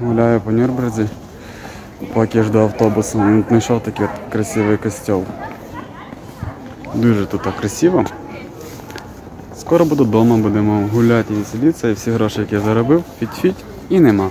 Гуляю по Нюрнберзі, поки жду автобусу. Він знайшов такий от красивий костьол. Дуже тут красиво. Скоро буду вдома, будемо гуляти і сидіти, і всі гроші, які я заробив, фіть-фіть і нема.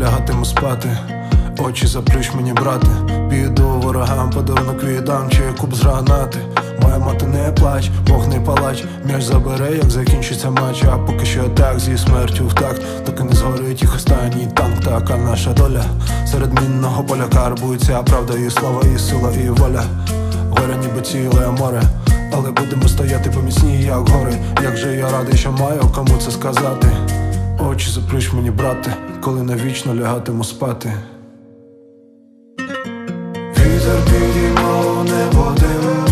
лягатиму спати, очі заплющ мені, брате, піду ворогам, подарунок віддам, чи куб з гранати. Моя мати не плач, Бог не палач, м'яч забере, як закінчиться матч, а поки що так зі смертю в такт, доки не згорить їх останній танк, така наша доля. Серед мінного поля карбується правда і слава, і сила, і воля. Горя ніби ціле море, але будемо стояти поміцні, як гори. Як же я радий, що маю кому це сказати. Очі заплющ мені, брате, коли навічно лягатиму спати. Вітер підіймав небо дим,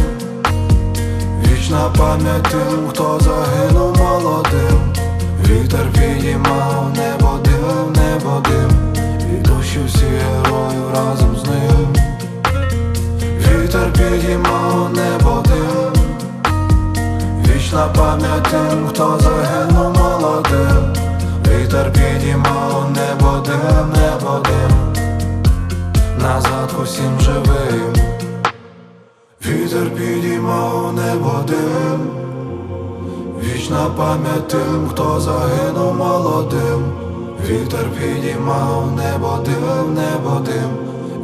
вічна пам'ять тим, хто загинув молодим. Вітер підіймав небо дим, небо дим, і душі всі героїв разом з ним. Вітер підіймав небо дим, вічна пам'ять тим, хто загинув молодим. Вітер підіймав небо дим, небо дим, назад усім живим. Вітер підіймав небо дим, вічна пам'ять тим, хто загинув молодим. Вітер підіймав небо дим, небо дим,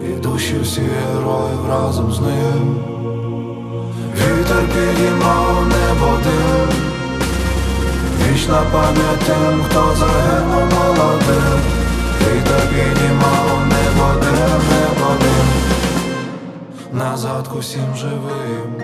і душі всі героїв разом з ним. Вітер підіймав небо дим, вічна пам'ять тим, хто загинув молодим. Вітер підіймав небо дим, небо дим, назад усім живим.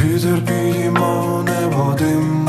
Вітер підіймав небо дим,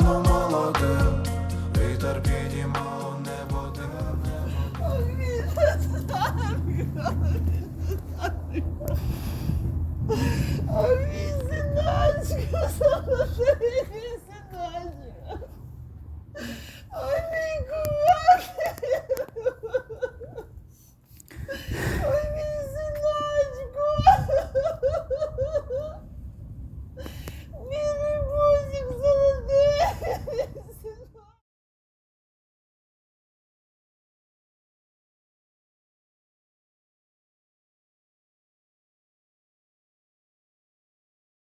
Oh.